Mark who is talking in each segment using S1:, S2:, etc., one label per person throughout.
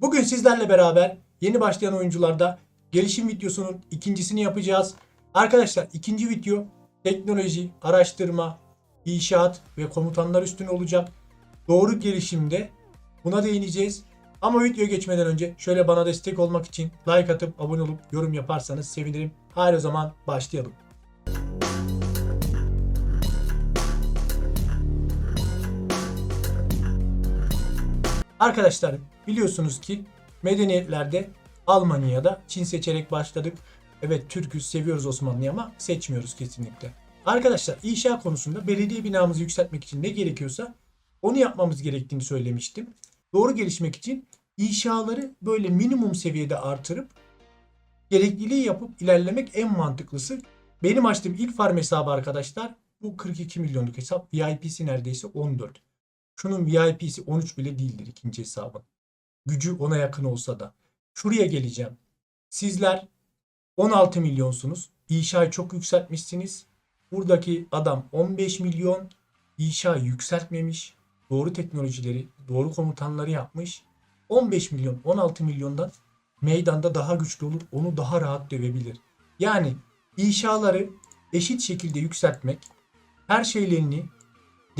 S1: Bugün sizlerle beraber yeni başlayan oyuncularda gelişim videosunun ikincisini yapacağız. Arkadaşlar ikinci video teknoloji, araştırma, inşaat ve komutanlar üstüne olacak. Doğru gelişimde buna değineceğiz. Ama videoya geçmeden önce şöyle bana destek olmak için like atıp abone olup yorum yaparsanız sevinirim. Haydi o zaman başlayalım. Arkadaşlar biliyorsunuz ki medeniyetlerde Almanya'da Çin seçerek başladık. Evet Türk'üz seviyoruz Osmanlı'yı ama seçmiyoruz kesinlikle. Arkadaşlar inşa konusunda belediye binamızı yükseltmek için ne gerekiyorsa onu yapmamız gerektiğini söylemiştim. Doğru gelişmek için inşaları böyle minimum seviyede artırıp gerekliliği yapıp ilerlemek en mantıklısı. Benim açtığım ilk farm hesabı arkadaşlar bu 42 milyonluk hesap. VIP'si neredeyse 14. Şunun VIP'si 13 bile değildir ikinci hesabın. Gücü ona yakın olsa da. Şuraya geleceğim. Sizler 16 milyonsunuz. İnşayı çok yükseltmişsiniz. Buradaki adam 15 milyon. İnşayı yükseltmemiş. Doğru teknolojileri, doğru komutanları yapmış. 15 milyon, 16 milyondan meydanda daha güçlü olur. Onu daha rahat dövebilir. Yani inşaları eşit şekilde yükseltmek, her şeylerini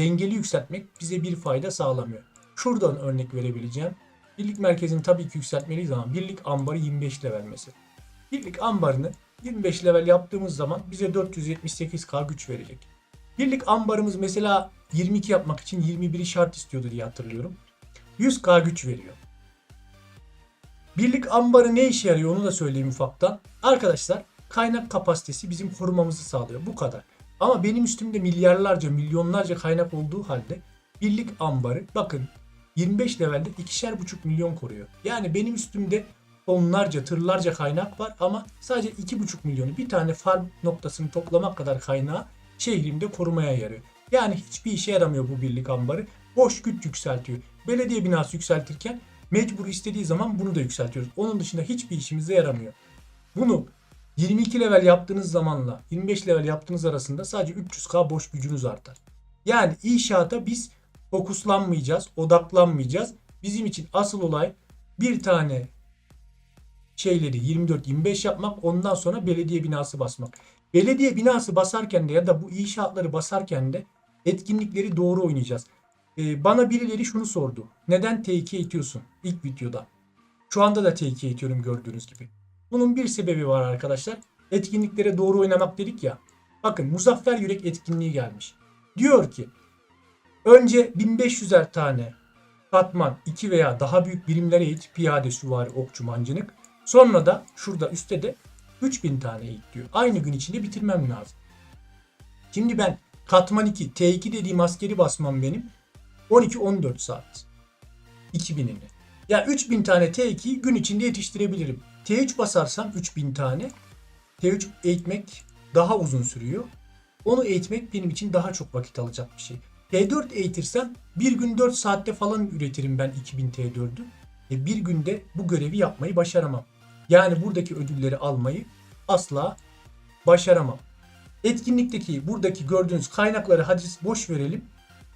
S1: dengeli yükseltmek bize bir fayda sağlamıyor. Şuradan örnek verebileceğim. Birlik merkezini tabii ki yükseltmeliyiz ama birlik ambarı 25 level mesela. Birlik ambarını 25 level yaptığımız zaman bize 478k güç verecek. Birlik ambarımız mesela 22 yapmak için 21'i şart istiyordu diye hatırlıyorum. 100k güç veriyor. Birlik ambarı ne işe yarıyor onu da söyleyeyim ufaktan. Arkadaşlar kaynak kapasitesi bizim korumamızı sağlıyor. Bu kadar. Ama benim üstümde milyarlarca, milyonlarca kaynak olduğu halde birlik ambarı bakın 25 levelde ikişer buçuk milyon koruyor. Yani benim üstümde tonlarca, tırlarca kaynak var ama sadece iki buçuk milyonu bir tane farm noktasını toplamak kadar kaynağı şehrimde korumaya yarıyor. Yani hiçbir işe yaramıyor bu birlik ambarı. Boş güç yükseltiyor. Belediye binası yükseltirken mecbur istediği zaman bunu da yükseltiyoruz. Onun dışında hiçbir işimize yaramıyor. Bunu 22 level yaptığınız zamanla 25 level yaptığınız arasında sadece 300k boş gücünüz artar. Yani inşaata biz fokuslanmayacağız, odaklanmayacağız. Bizim için asıl olay bir tane şeyleri 24-25 yapmak ondan sonra belediye binası basmak. Belediye binası basarken de ya da bu inşaatları basarken de etkinlikleri doğru oynayacağız. Ee, bana birileri şunu sordu. Neden T2 itiyorsun ilk videoda? Şu anda da T2 itiyorum gördüğünüz gibi. Bunun bir sebebi var arkadaşlar. Etkinliklere doğru oynamak dedik ya. Bakın Muzaffer Yürek etkinliği gelmiş. Diyor ki önce 1500'er tane katman 2 veya daha büyük birimlere eğit. Piyade, süvari, okçu, mancınık. Sonra da şurada üstte de 3000 tane eğit diyor. Aynı gün içinde bitirmem lazım. Şimdi ben katman 2 T2 dediğim askeri basmam benim 12-14 saat. 2000'ini. Ya 3000 tane T2'yi gün içinde yetiştirebilirim. T3 basarsam 3000 tane. T3 eğitmek daha uzun sürüyor. Onu eğitmek benim için daha çok vakit alacak bir şey. T4 eğitirsem bir gün 4 saatte falan üretirim ben 2000 T4'ü. E bir günde bu görevi yapmayı başaramam. Yani buradaki ödülleri almayı asla başaramam. Etkinlikteki buradaki gördüğünüz kaynakları hadi boş verelim.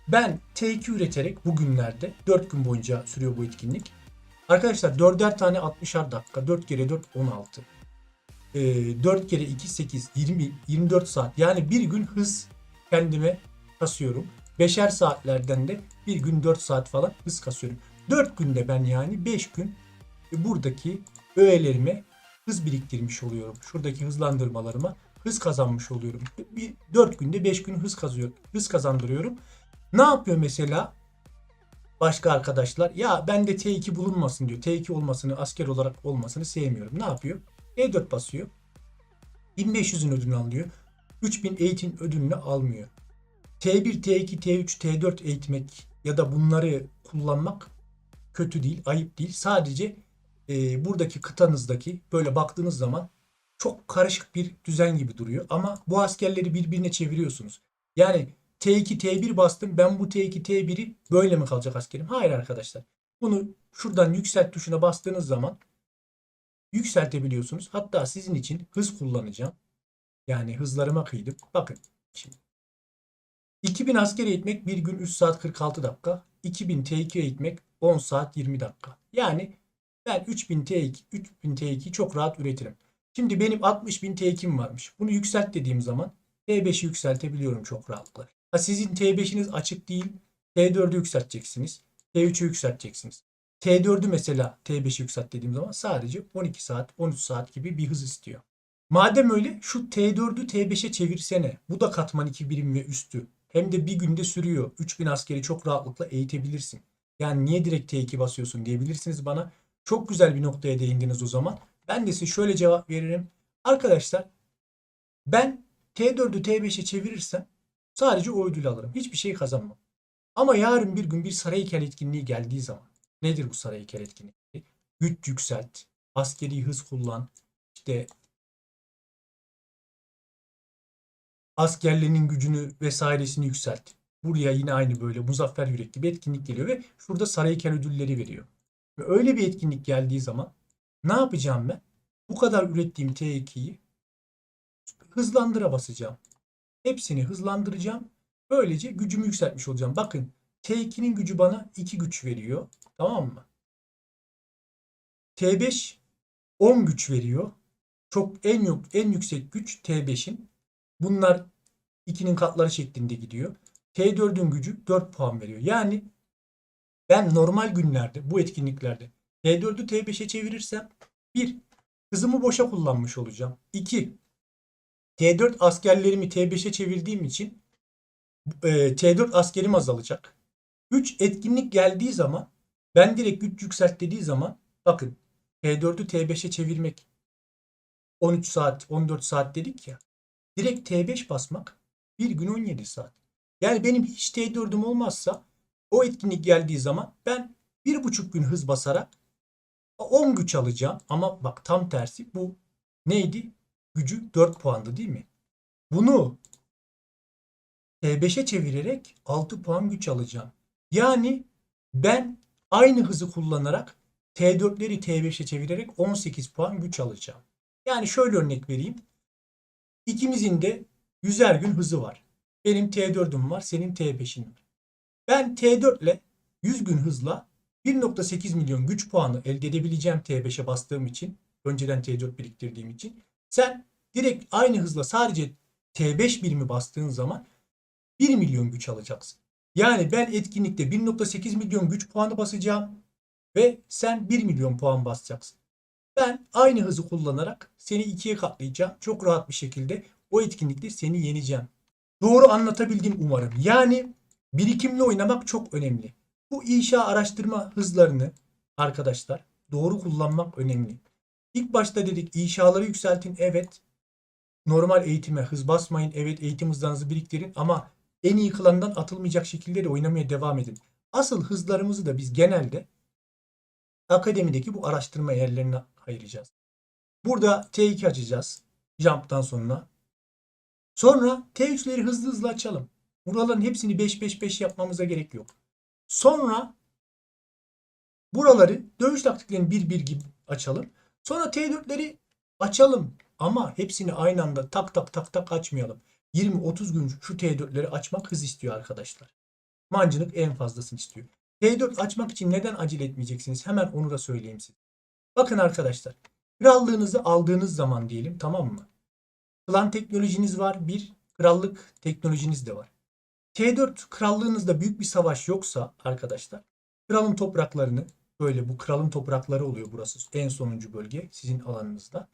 S1: Ben T2 üreterek bugünlerde 4 gün boyunca sürüyor bu etkinlik. Arkadaşlar 4'er tane 60'ar dakika. 4 kere 4 16. Ee, 4 kere 2 8 20 24 saat. Yani bir gün hız kendime kasıyorum. 5'er saatlerden de bir gün 4 saat falan hız kasıyorum. 4 günde ben yani 5 gün buradaki öğelerime hız biriktirmiş oluyorum. Şuradaki hızlandırmalarıma hız kazanmış oluyorum. Bir 4 günde 5 gün hız kazıyorum. Hız kazandırıyorum. Ne yapıyor mesela? Başka arkadaşlar ya bende T2 bulunmasın diyor. T2 olmasını asker olarak olmasını sevmiyorum. Ne yapıyor? E4 basıyor. 1500'ün ödülünü alıyor. 3000 eğitim ödülünü almıyor. T1, T2, T3, T4 eğitmek ya da bunları kullanmak kötü değil, ayıp değil. Sadece e, buradaki kıtanızdaki böyle baktığınız zaman çok karışık bir düzen gibi duruyor. Ama bu askerleri birbirine çeviriyorsunuz. Yani T2 T1 bastım. Ben bu T2 T1'i böyle mi kalacak askerim? Hayır arkadaşlar. Bunu şuradan yükselt tuşuna bastığınız zaman yükseltebiliyorsunuz. Hatta sizin için hız kullanacağım. Yani hızlarıma kıydım. Bakın şimdi. 2000 asker eğitmek 1 gün 3 saat 46 dakika. 2000 T2 eğitmek 10 saat 20 dakika. Yani Ben 3000 T2, 3000 T2 çok rahat üretirim. Şimdi benim 60.000 T2'm varmış. Bunu yükselt dediğim zaman T5'i yükseltebiliyorum çok rahatlıkla. Ha sizin T5'iniz açık değil. T4'ü yükselteceksiniz. T3'ü yükselteceksiniz. T4'ü mesela T5'i yükselt dediğim zaman sadece 12 saat, 13 saat gibi bir hız istiyor. Madem öyle şu T4'ü T5'e çevirsene. Bu da katman 2 birim ve üstü. Hem de bir günde sürüyor. 3000 askeri çok rahatlıkla eğitebilirsin. Yani niye direkt T2 basıyorsun diyebilirsiniz bana. Çok güzel bir noktaya değindiniz o zaman. Ben de size şöyle cevap veririm. Arkadaşlar ben T4'ü T5'e çevirirsem sadece o ödülü alırım. Hiçbir şey kazanmam. Ama yarın bir gün bir saray heykel etkinliği geldiği zaman nedir bu saray heykel etkinliği? Güç yükselt, askeri hız kullan, işte askerlerinin gücünü vesairesini yükselt. Buraya yine aynı böyle muzaffer yürek gibi etkinlik geliyor ve şurada saray heykel ödülleri veriyor. Ve öyle bir etkinlik geldiği zaman ne yapacağım ben? Bu kadar ürettiğim T2'yi hızlandıra basacağım. Hepsini hızlandıracağım. Böylece gücümü yükseltmiş olacağım. Bakın T2'nin gücü bana 2 güç veriyor. Tamam mı? T5 10 güç veriyor. Çok en yok en yüksek güç T5'in. Bunlar 2'nin katları şeklinde gidiyor. T4'ün gücü 4 puan veriyor. Yani ben normal günlerde bu etkinliklerde T4'ü T5'e çevirirsem 1. Hızımı boşa kullanmış olacağım. 2. T4 askerlerimi T5'e çevirdiğim için e, T4 askerim azalacak. 3. Etkinlik geldiği zaman ben direkt güç yükselt dediği zaman bakın T4'ü T5'e çevirmek 13 saat 14 saat dedik ya. Direkt T5 basmak bir gün 17 saat. Yani benim hiç T4'üm olmazsa o etkinlik geldiği zaman ben bir buçuk gün hız basarak 10 güç alacağım. Ama bak tam tersi bu neydi? Gücü 4 puandı değil mi? Bunu T5'e çevirerek 6 puan güç alacağım. Yani ben aynı hızı kullanarak T4'leri T5'e çevirerek 18 puan güç alacağım. Yani şöyle örnek vereyim. İkimizin de 100'er gün hızı var. Benim T4'üm var, senin T5'in var. Ben T4 ile 100 gün hızla 1.8 milyon güç puanı elde edebileceğim T5'e bastığım için. Önceden T4 biriktirdiğim için. Sen direkt aynı hızla sadece T5 birimi bastığın zaman 1 milyon güç alacaksın. Yani ben etkinlikte 1.8 milyon güç puanı basacağım ve sen 1 milyon puan basacaksın. Ben aynı hızı kullanarak seni ikiye katlayacağım. Çok rahat bir şekilde o etkinlikte seni yeneceğim. Doğru anlatabildim umarım. Yani birikimli oynamak çok önemli. Bu inşa araştırma hızlarını arkadaşlar doğru kullanmak önemli. İlk başta dedik inşaları yükseltin evet. Normal eğitime hız basmayın. Evet eğitim hızlarınızı biriktirin ama en iyi klandan atılmayacak şekilde de oynamaya devam edin. Asıl hızlarımızı da biz genelde akademideki bu araştırma yerlerine ayıracağız. Burada T2 açacağız. Jump'tan sonra. Sonra T3'leri hızlı hızlı açalım. Buraların hepsini 5-5-5 yapmamıza gerek yok. Sonra buraları dövüş taktiklerini 1-1 gibi açalım. Sonra T4'leri açalım. Ama hepsini aynı anda tak tak tak tak açmayalım. 20-30 gün şu T4'leri açmak hız istiyor arkadaşlar. Mancınık en fazlasını istiyor. T4 açmak için neden acele etmeyeceksiniz? Hemen onu da söyleyeyim size. Bakın arkadaşlar. Krallığınızı aldığınız zaman diyelim tamam mı? Klan teknolojiniz var. Bir krallık teknolojiniz de var. T4 krallığınızda büyük bir savaş yoksa arkadaşlar kralın topraklarını böyle bu kralın toprakları oluyor burası en sonuncu bölge sizin alanınızda.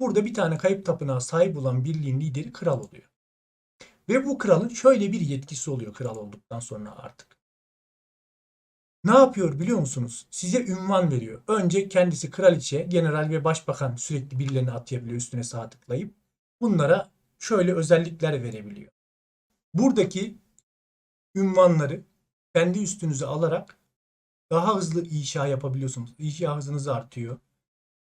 S1: Burada bir tane kayıp tapınağa sahip olan birliğin lideri kral oluyor. Ve bu kralın şöyle bir yetkisi oluyor kral olduktan sonra artık. Ne yapıyor biliyor musunuz? Size ünvan veriyor. Önce kendisi kraliçe, general ve başbakan sürekli birilerini atayabiliyor üstüne sağ tıklayıp. Bunlara şöyle özellikler verebiliyor. Buradaki ünvanları kendi üstünüze alarak daha hızlı inşa yapabiliyorsunuz. İnşa hızınız artıyor.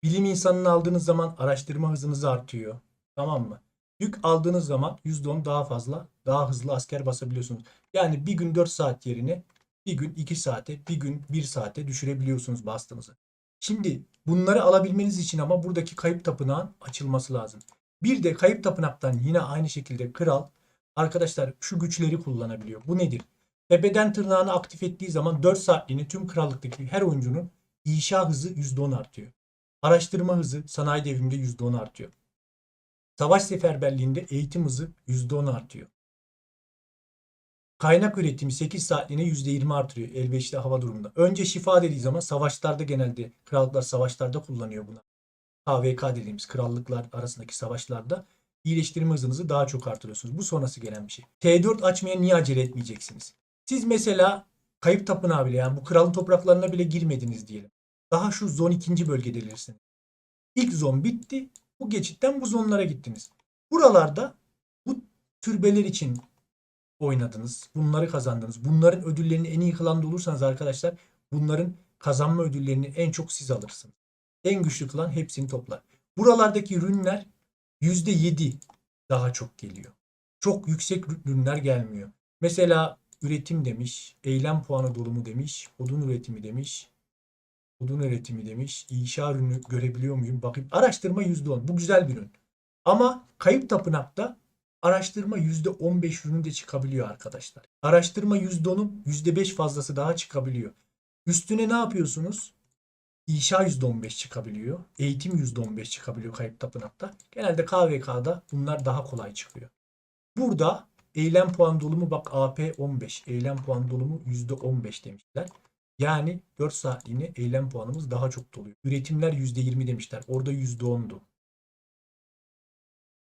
S1: Bilim insanını aldığınız zaman araştırma hızınız artıyor. Tamam mı? Yük aldığınız zaman %10 daha fazla, daha hızlı asker basabiliyorsunuz. Yani bir gün 4 saat yerine bir gün 2 saate, bir gün 1 saate düşürebiliyorsunuz bastığınızı. Şimdi bunları alabilmeniz için ama buradaki kayıp tapınağın açılması lazım. Bir de kayıp tapınaktan yine aynı şekilde kral arkadaşlar şu güçleri kullanabiliyor. Bu nedir? Tepeden tırnağını aktif ettiği zaman 4 saatliğine tüm krallıktaki her oyuncunun İnşa hızı %10 artıyor. Araştırma hızı sanayi devriminde %10 artıyor. Savaş seferberliğinde eğitim hızı %10 artıyor. Kaynak üretimi 8 saatliğine %20 artırıyor elverişli hava durumunda. Önce şifa dediği zaman savaşlarda genelde krallıklar savaşlarda kullanıyor bunu. KVK dediğimiz krallıklar arasındaki savaşlarda iyileştirme hızınızı daha çok artırıyorsunuz. Bu sonrası gelen bir şey. T4 açmaya niye acele etmeyeceksiniz? Siz mesela kayıp tapınağı bile yani bu kralın topraklarına bile girmediniz diyelim. Daha şu zon ikinci bölgedelirsiniz. İlk zon bitti. Bu geçitten bu zonlara gittiniz. Buralarda bu türbeler için oynadınız. Bunları kazandınız. Bunların ödüllerini en iyi kılan da olursanız arkadaşlar bunların kazanma ödüllerini en çok siz alırsınız. En güçlü kılan hepsini toplar. Buralardaki ürünler %7 daha çok geliyor. Çok yüksek ürünler gelmiyor. Mesela üretim demiş, eylem puanı dolumu demiş, odun üretimi demiş, odun üretimi demiş, inşa ürünü görebiliyor muyum? Bakayım. Araştırma %10. Bu güzel bir ürün. Ama kayıp tapınakta araştırma %15 ürünü de çıkabiliyor arkadaşlar. Araştırma %10'un %5 fazlası daha çıkabiliyor. Üstüne ne yapıyorsunuz? İnşa %15 çıkabiliyor. Eğitim %15 çıkabiliyor kayıp tapınakta. Genelde KVK'da bunlar daha kolay çıkıyor. Burada eylem puan dolumu bak AP 15. Eylem puan dolumu %15 demişler. Yani 4 saatliğine eylem puanımız daha çok doluyor. Üretimler %20 demişler. Orada %10'du.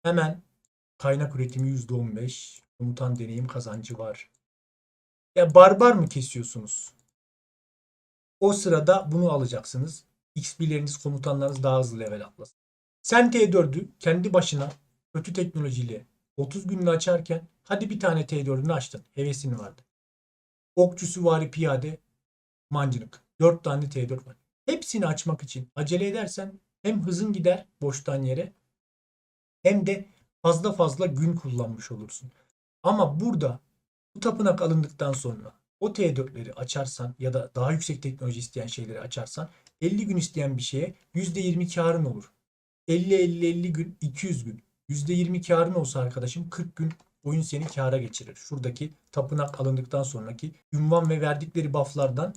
S1: Hemen kaynak üretimi %15. Komutan deneyim kazancı var. Ya barbar mı kesiyorsunuz? O sırada bunu alacaksınız. XP'leriniz, komutanlarınız daha hızlı level atlasın. Sen T4'ü kendi başına kötü teknolojiyle 30 günde açarken hadi bir tane T4'ünü açtın. Hevesin vardı. Okçu, süvari, piyade, mancınık. 4 tane T4 var. Hepsini açmak için acele edersen hem hızın gider boştan yere hem de fazla fazla gün kullanmış olursun. Ama burada bu tapınak alındıktan sonra o T4'leri açarsan ya da daha yüksek teknoloji isteyen şeyleri açarsan 50 gün isteyen bir şeye %20 karın olur. 50-50-50 gün 200 gün. %20 karın olsa arkadaşım 40 gün oyun seni kâra geçirir. Şuradaki tapınak alındıktan sonraki ünvan ve verdikleri bufflardan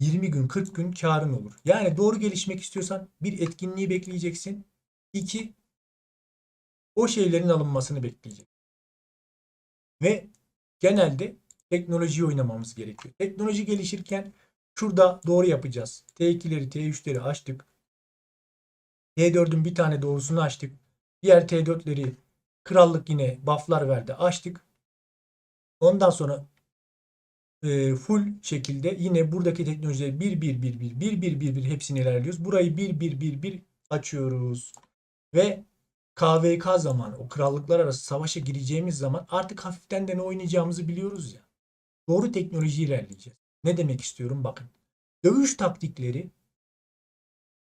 S1: 20 gün 40 gün karın olur. Yani doğru gelişmek istiyorsan bir etkinliği bekleyeceksin. İki o şeylerin alınmasını bekleyeceksin. Ve genelde teknolojiyi oynamamız gerekiyor. Teknoloji gelişirken şurada doğru yapacağız. T2'leri T3'leri açtık. T4'ün bir tane doğrusunu açtık. Diğer T4'leri krallık yine bufflar verdi. Açtık. Ondan sonra e, full şekilde yine buradaki teknolojileri 1 1 1 1 1 1 1 1 hepsini ilerliyoruz. Burayı 1 1 1 1 açıyoruz. Ve KVK zamanı o krallıklar arası savaşa gireceğimiz zaman artık hafiften de ne oynayacağımızı biliyoruz ya. Doğru teknoloji ilerleyeceğiz. Ne demek istiyorum bakın. Dövüş taktikleri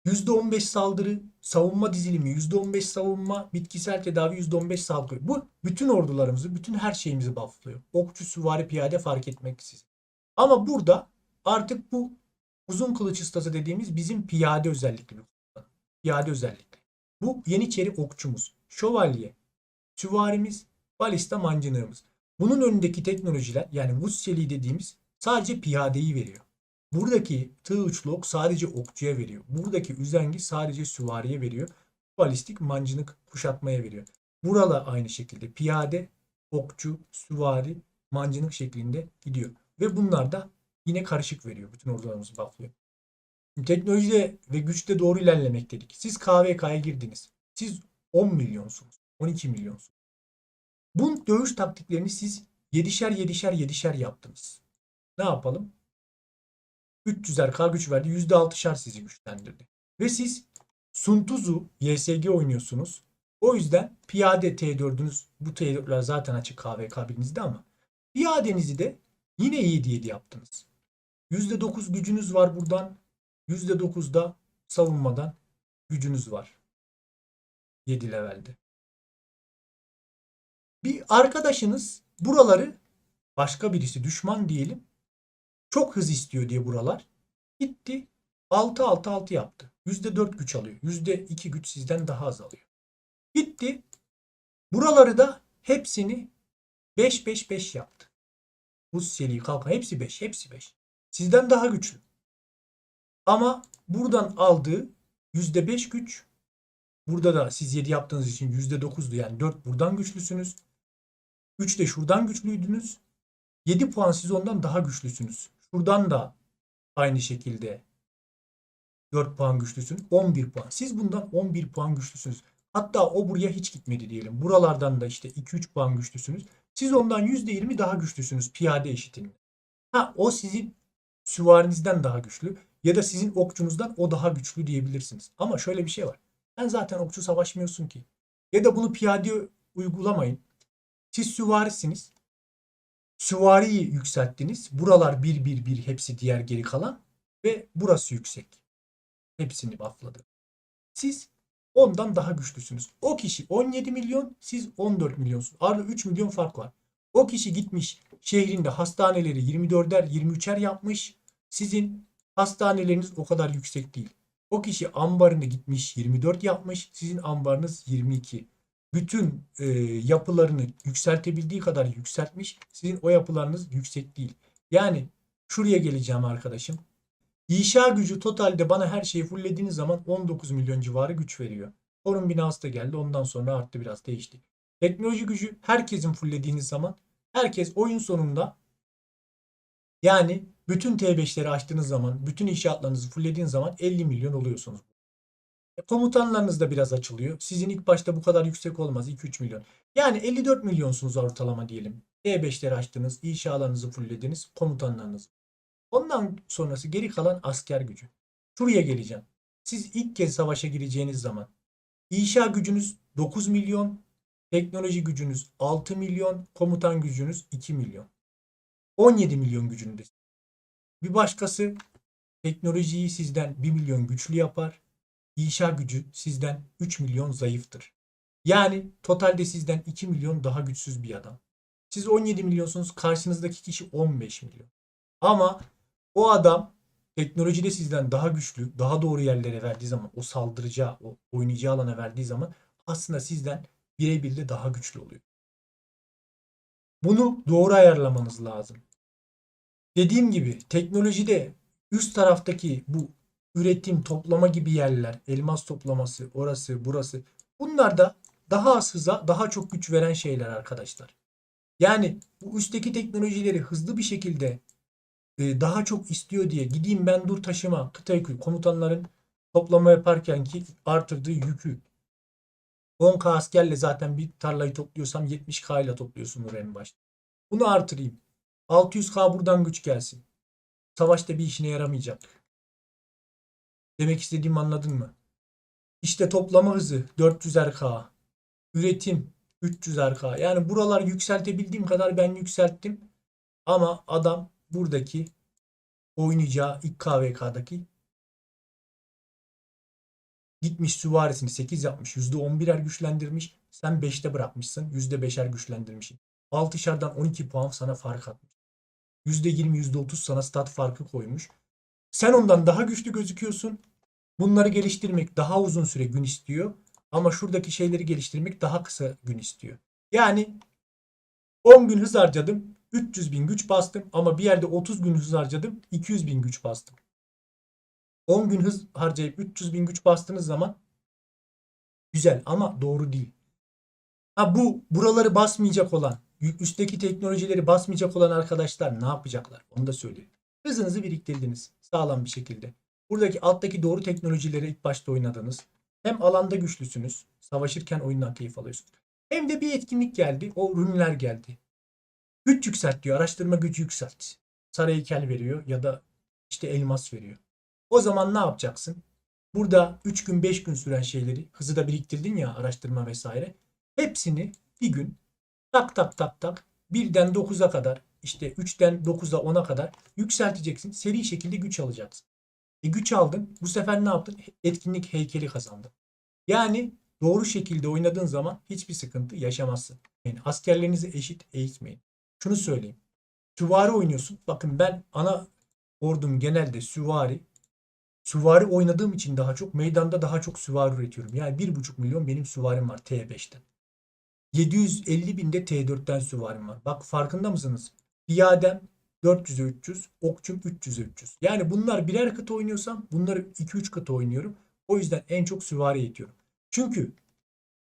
S1: %15 saldırı, savunma dizilimi, %15 savunma, bitkisel tedavi, %15 saldırı. Bu bütün ordularımızı, bütün her şeyimizi bufflıyor. Okçu, süvari, piyade fark etmeksizin. Ama burada artık bu uzun kılıç ustası dediğimiz bizim piyade özellikli. Piyade özellikli. Bu Yeniçeri okçumuz, şövalye, süvarimiz, balista mancınığımız. Bunun önündeki teknolojiler yani Vuz çeliği dediğimiz sadece piyadeyi veriyor. Buradaki tığ uçlu ok sadece okçuya veriyor. Buradaki üzengi sadece süvariye veriyor. Balistik mancınık kuşatmaya veriyor. Burada aynı şekilde piyade, okçu, süvari, mancınık şeklinde gidiyor. Ve bunlar da yine karışık veriyor. Bütün ordularımızı bufflıyor. Teknolojide ve güçte doğru ilerlemek dedik. Siz KVK'ya girdiniz. Siz 10 milyonsunuz. 12 milyonsunuz. Bu dövüş taktiklerini siz 7'şer 7'şer 7'şer yaptınız. Ne yapalım? 300'er K güç verdi. %6'şar sizi güçlendirdi. Ve siz Suntuzu YSG oynuyorsunuz. O yüzden piyade T4'ünüz bu T4'ler zaten açık KVK birinizde ama piyadenizi de yine 7 7 yaptınız. %9 gücünüz var buradan. %9'da savunmadan gücünüz var. 7 levelde. Bir arkadaşınız buraları başka birisi düşman diyelim çok hız istiyor diye buralar gitti 6 6 6 yaptı. %4 güç alıyor. %2 güç sizden daha az alıyor. Gitti buraları da hepsini 5 5 5 yaptı. Buz seri kalkan hepsi 5 hepsi 5. Sizden daha güçlü. Ama buradan aldığı %5 güç. Burada da siz 7 yaptığınız için %9'du yani 4 buradan güçlüsünüz. 3 de şuradan güçlüydünüz. 7 puan siz ondan daha güçlüsünüz. Şuradan da aynı şekilde 4 puan güçlüsün. 11 puan. Siz bundan 11 puan güçlüsünüz. Hatta o buraya hiç gitmedi diyelim. Buralardan da işte 2-3 puan güçlüsünüz. Siz ondan %20 daha güçlüsünüz piyade eşitinde. Ha o sizin süvarinizden daha güçlü ya da sizin okçunuzdan o daha güçlü diyebilirsiniz. Ama şöyle bir şey var. Sen zaten okçu savaşmıyorsun ki. Ya da bunu piyade uygulamayın. Siz süvarisiniz. Süvariyi yükselttiniz. Buralar 1-1-1 hepsi diğer geri kalan ve burası yüksek. Hepsini buffladı. Siz ondan daha güçlüsünüz. O kişi 17 milyon, siz 14 milyonsunuz. Arada 3 milyon fark var. O kişi gitmiş şehrinde hastaneleri 24'er 23'er yapmış. Sizin hastaneleriniz o kadar yüksek değil. O kişi ambarını gitmiş 24 yapmış. Sizin ambarınız 22. Bütün e, yapılarını yükseltebildiği kadar yükseltmiş. Sizin o yapılarınız yüksek değil. Yani şuraya geleceğim arkadaşım. İnşa gücü totalde bana her şeyi fulllediğiniz zaman 19 milyon civarı güç veriyor. Forum binası da geldi. Ondan sonra arttı biraz değişti. Teknoloji gücü herkesin fulllediğiniz zaman herkes oyun sonunda yani bütün T5'leri açtığınız zaman, bütün inşaatlarınızı fulllediğiniz zaman 50 milyon oluyorsunuz. E, komutanlarınız da biraz açılıyor. Sizin ilk başta bu kadar yüksek olmaz. 2-3 milyon. Yani 54 milyonsunuz ortalama diyelim. T5'leri açtınız, inşalarınızı fulllediniz, komutanlarınız. Ondan sonrası geri kalan asker gücü. Şuraya geleceğim. Siz ilk kez savaşa gireceğiniz zaman inşa gücünüz 9 milyon, teknoloji gücünüz 6 milyon, komutan gücünüz 2 milyon. 17 milyon gücünde. Bir başkası teknolojiyi sizden 1 milyon güçlü yapar. İnşa gücü sizden 3 milyon zayıftır. Yani totalde sizden 2 milyon daha güçsüz bir adam. Siz 17 milyonsunuz, karşınızdaki kişi 15 milyon. Ama o adam teknolojide sizden daha güçlü, daha doğru yerlere verdiği zaman, o saldıracağı, o oynayacağı alana verdiği zaman aslında sizden birebir de daha güçlü oluyor. Bunu doğru ayarlamanız lazım. Dediğim gibi teknolojide üst taraftaki bu üretim, toplama gibi yerler, elmas toplaması, orası, burası bunlar da daha az hıza, daha çok güç veren şeyler arkadaşlar. Yani bu üstteki teknolojileri hızlı bir şekilde e, daha çok istiyor diye gideyim ben dur taşıma kıta komutanların toplama yaparken ki artırdığı yükü 10k askerle zaten bir tarlayı topluyorsam 70k ile topluyorsun en başta. Bunu artırayım. 600k buradan güç gelsin. Savaşta bir işine yaramayacak. Demek istediğimi anladın mı? İşte toplama hızı 400'er Üretim 300'er Yani buralar yükseltebildiğim kadar ben yükselttim. Ama adam buradaki oynayacağı ilk KVK'daki gitmiş süvarisini 8 yapmış. %11'er güçlendirmiş. Sen 5'te bırakmışsın. %5'er güçlendirmişsin. 6'şardan 12 puan sana fark atmış. %20 %30 sana stat farkı koymuş. Sen ondan daha güçlü gözüküyorsun. Bunları geliştirmek daha uzun süre gün istiyor. Ama şuradaki şeyleri geliştirmek daha kısa gün istiyor. Yani 10 gün hız harcadım. 300 bin güç bastım ama bir yerde 30 gün hız harcadım 200 bin güç bastım. 10 gün hız harcayıp 300 bin güç bastığınız zaman güzel ama doğru değil. Ha bu buraları basmayacak olan üstteki teknolojileri basmayacak olan arkadaşlar ne yapacaklar? Onu da söyleyeyim. Hızınızı biriktirdiniz sağlam bir şekilde. Buradaki alttaki doğru teknolojileri ilk başta oynadınız. Hem alanda güçlüsünüz. Savaşırken oyundan keyif alıyorsunuz. Hem de bir etkinlik geldi. O ürünler geldi. Güç yükselt diyor. Araştırma gücü yükselt. Sarı heykel veriyor ya da işte elmas veriyor. O zaman ne yapacaksın? Burada 3 gün 5 gün süren şeyleri hızı da biriktirdin ya araştırma vesaire. Hepsini bir gün tak tak tak tak birden 9'a kadar işte 3'ten 9'a 10'a kadar yükselteceksin. Seri şekilde güç alacaksın. E güç aldın. Bu sefer ne yaptın? Etkinlik heykeli kazandın. Yani doğru şekilde oynadığın zaman hiçbir sıkıntı yaşamazsın. Yani askerlerinizi eşit eğitmeyin. Şunu söyleyeyim. Süvari oynuyorsun. Bakın ben ana ordum genelde süvari. Süvari oynadığım için daha çok meydanda daha çok süvari üretiyorum. Yani 1,5 milyon benim süvarim var T5'ten. 750 binde T4'ten süvarim var. Bak farkında mısınız? Piyadem 400'e 300, okçum 300'e 300. Yani bunlar birer kıta oynuyorsam bunları 2-3 kıta oynuyorum. O yüzden en çok süvari eğitiyorum. Çünkü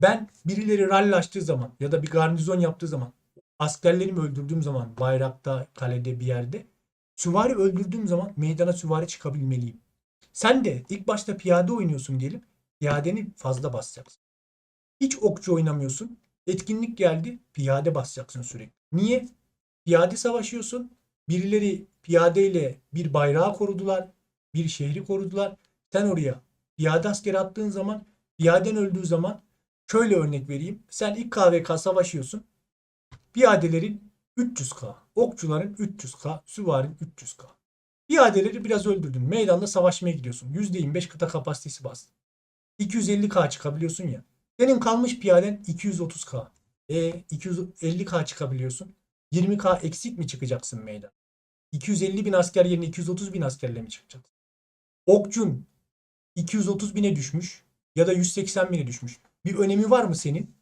S1: ben birileri rally açtığı zaman ya da bir garnizon yaptığı zaman askerlerimi öldürdüğüm zaman bayrakta, kalede bir yerde süvari öldürdüğüm zaman meydana süvari çıkabilmeliyim. Sen de ilk başta piyade oynuyorsun diyelim. Piyadeni fazla basacaksın. Hiç okçu oynamıyorsun. Etkinlik geldi. Piyade basacaksın sürekli. Niye? Piyade savaşıyorsun. Birileri piyadeyle bir bayrağı korudular. Bir şehri korudular. Sen oraya piyade askeri attığın zaman piyaden öldüğü zaman şöyle örnek vereyim. Sen ilk KVK savaşıyorsun. Piyadelerin 300k, okçuların 300k, süvarin 300k. Piyadeleri biraz öldürdün. Meydanda savaşmaya gidiyorsun. %25 kıta kapasitesi bastın. 250k çıkabiliyorsun ya. Senin kalmış piyaden 230k. E 250k çıkabiliyorsun. 20k eksik mi çıkacaksın meydan? 250 bin asker yerine 230 bin askerle mi çıkacaksın? Okçun 230 bine düşmüş ya da 180 bine düşmüş. Bir önemi var mı senin?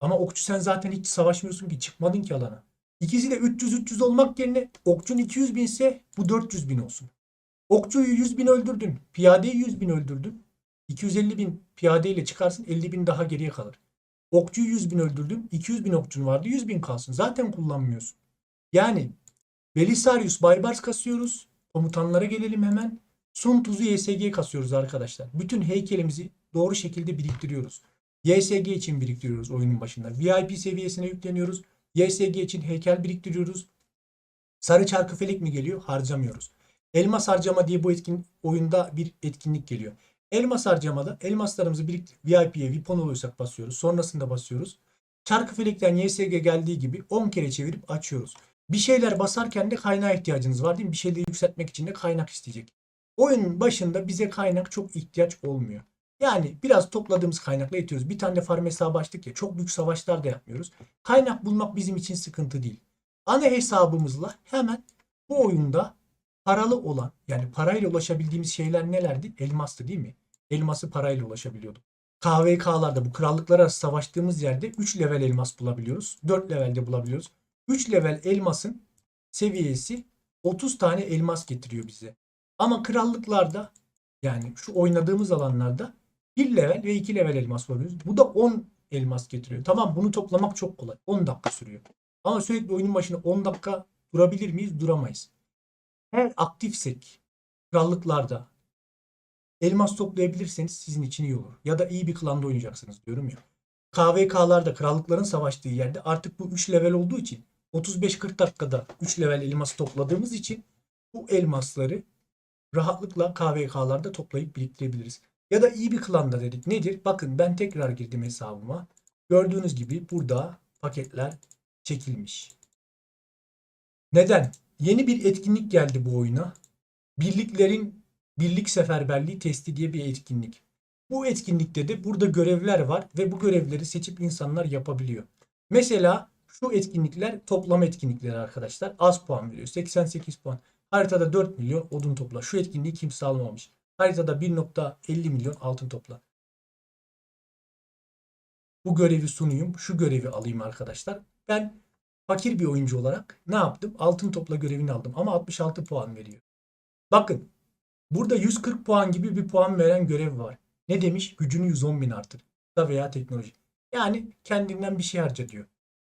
S1: Ama okçu sen zaten hiç savaşmıyorsun ki çıkmadın ki alana. İkisi de 300-300 olmak yerine okçun 200 binse bu 400 bin olsun. Okçuyu 100 bin öldürdün. Piyadeyi 100 bin öldürdün. 250 bin piyadeyle çıkarsın 50 bin daha geriye kalır. Okçuyu 100 bin öldürdün. 200 bin okçun vardı 100 bin kalsın. Zaten kullanmıyorsun. Yani Belisarius Baybars kasıyoruz. Komutanlara gelelim hemen. Sun Tzu'yu YSG kasıyoruz arkadaşlar. Bütün heykelimizi doğru şekilde biriktiriyoruz. YSG için biriktiriyoruz oyunun başında. VIP seviyesine yükleniyoruz. YSG için heykel biriktiriyoruz. Sarı çarkı felek mi geliyor? Harcamıyoruz. Elmas harcama diye bu etkin oyunda bir etkinlik geliyor. Elmas harcamada elmaslarımızı biriktir VIP'ye Vipon oluyorsak basıyoruz. Sonrasında basıyoruz. Çarkı felekten YSG geldiği gibi 10 kere çevirip açıyoruz. Bir şeyler basarken de kaynağa ihtiyacınız var değil mi? Bir şeyleri yükseltmek için de kaynak isteyecek. Oyunun başında bize kaynak çok ihtiyaç olmuyor. Yani biraz topladığımız kaynakla yetiyoruz. Bir tane farm hesabı açtık ya çok büyük savaşlar da yapmıyoruz. Kaynak bulmak bizim için sıkıntı değil. Ana hesabımızla hemen bu oyunda paralı olan yani parayla ulaşabildiğimiz şeyler nelerdi? Elmastı değil mi? Elması parayla ulaşabiliyorduk. KVK'larda bu krallıklar arası savaştığımız yerde 3 level elmas bulabiliyoruz. 4 levelde bulabiliyoruz. 3 level elmasın seviyesi 30 tane elmas getiriyor bize. Ama krallıklarda yani şu oynadığımız alanlarda 1 level ve 2 level elmas bulabiliyoruz. Bu da 10 elmas getiriyor. Tamam bunu toplamak çok kolay. 10 dakika sürüyor. Ama sürekli oyunun başında 10 dakika durabilir miyiz? Duramayız. Eğer aktifsek krallıklarda elmas toplayabilirseniz sizin için iyi olur. Ya da iyi bir klanda oynayacaksınız diyorum ya. KVK'larda krallıkların savaştığı yerde artık bu 3 level olduğu için 35-40 dakikada 3 level elmas topladığımız için bu elmasları rahatlıkla KVK'larda toplayıp biriktirebiliriz. Ya da iyi bir klanda dedik. Nedir? Bakın ben tekrar girdim hesabıma. Gördüğünüz gibi burada paketler çekilmiş. Neden? Yeni bir etkinlik geldi bu oyuna. Birliklerin birlik seferberliği testi diye bir etkinlik. Bu etkinlikte de burada görevler var ve bu görevleri seçip insanlar yapabiliyor. Mesela şu etkinlikler toplam etkinlikleri arkadaşlar. Az puan veriyor. 88 puan. Haritada 4 milyon odun topla. Şu etkinliği kimse almamış. Haritada 1.50 milyon altın topla. Bu görevi sunayım. Şu görevi alayım arkadaşlar. Ben fakir bir oyuncu olarak ne yaptım? Altın topla görevini aldım. Ama 66 puan veriyor. Bakın. Burada 140 puan gibi bir puan veren görev var. Ne demiş? Gücünü 110 bin artır. Da veya teknoloji. Yani kendinden bir şey harca diyor.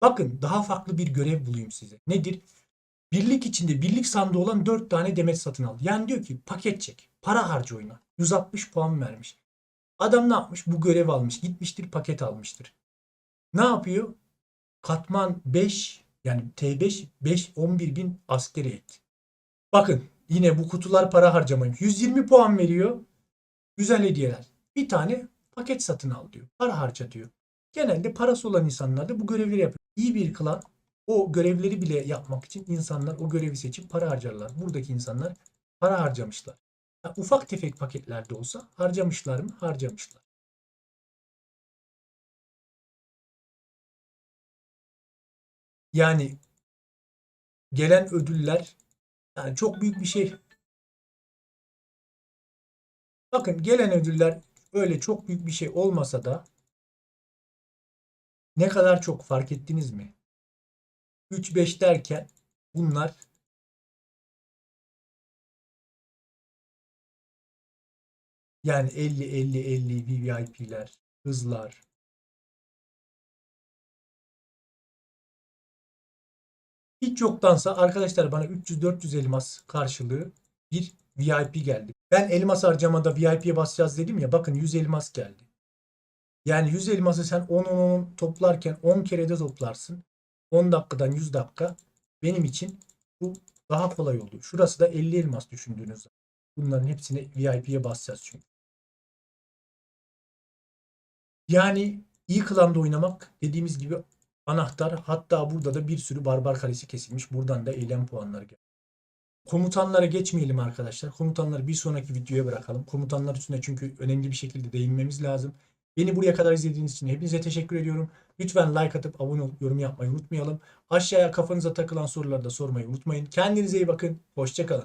S1: Bakın daha farklı bir görev bulayım size. Nedir? Birlik içinde birlik sandığı olan 4 tane demet satın al. Yani diyor ki paket çek. Para harca oyuna. 160 puan vermiş. Adam ne yapmış? Bu görev almış. Gitmiştir paket almıştır. Ne yapıyor? Katman 5 yani T5 5 11 bin askeri et. Bakın yine bu kutular para harcamayın. 120 puan veriyor. Güzel hediyeler. Bir tane paket satın al diyor. Para harca diyor. Genelde parası olan insanlar da bu görevleri yapıyor. İyi bir klan o görevleri bile yapmak için insanlar o görevi seçip para harcarlar. Buradaki insanlar para harcamışlar. Yani ufak tefek paketlerde olsa harcamışlar mı? Harcamışlar. Yani gelen ödüller yani çok büyük bir şey. Bakın gelen ödüller öyle çok büyük bir şey olmasa da ne kadar çok fark ettiniz mi? 3-5 derken bunlar yani 50-50-50 VVIP'ler, hızlar, Hiç yoktansa arkadaşlar bana 300-400 elmas karşılığı bir VIP geldi. Ben elmas harcamada VIP'ye basacağız dedim ya bakın 100 elmas geldi. Yani 100 elması sen 10-10 toplarken 10 kere de toplarsın. 10 dakikadan 100 dakika benim için bu daha kolay oldu. Şurası da 50 elmas düşündüğünüz zaman. Bunların hepsini VIP'ye basacağız çünkü. Yani iyi klanda oynamak dediğimiz gibi anahtar. Hatta burada da bir sürü barbar kalesi kesilmiş. Buradan da eylem puanları geldi. Komutanlara geçmeyelim arkadaşlar. Komutanları bir sonraki videoya bırakalım. Komutanlar üstüne çünkü önemli bir şekilde değinmemiz lazım. Beni buraya kadar izlediğiniz için hepinize teşekkür ediyorum. Lütfen like atıp abone olup yorum yapmayı unutmayalım. Aşağıya kafanıza takılan soruları da sormayı unutmayın. Kendinize iyi bakın. Hoşçakalın.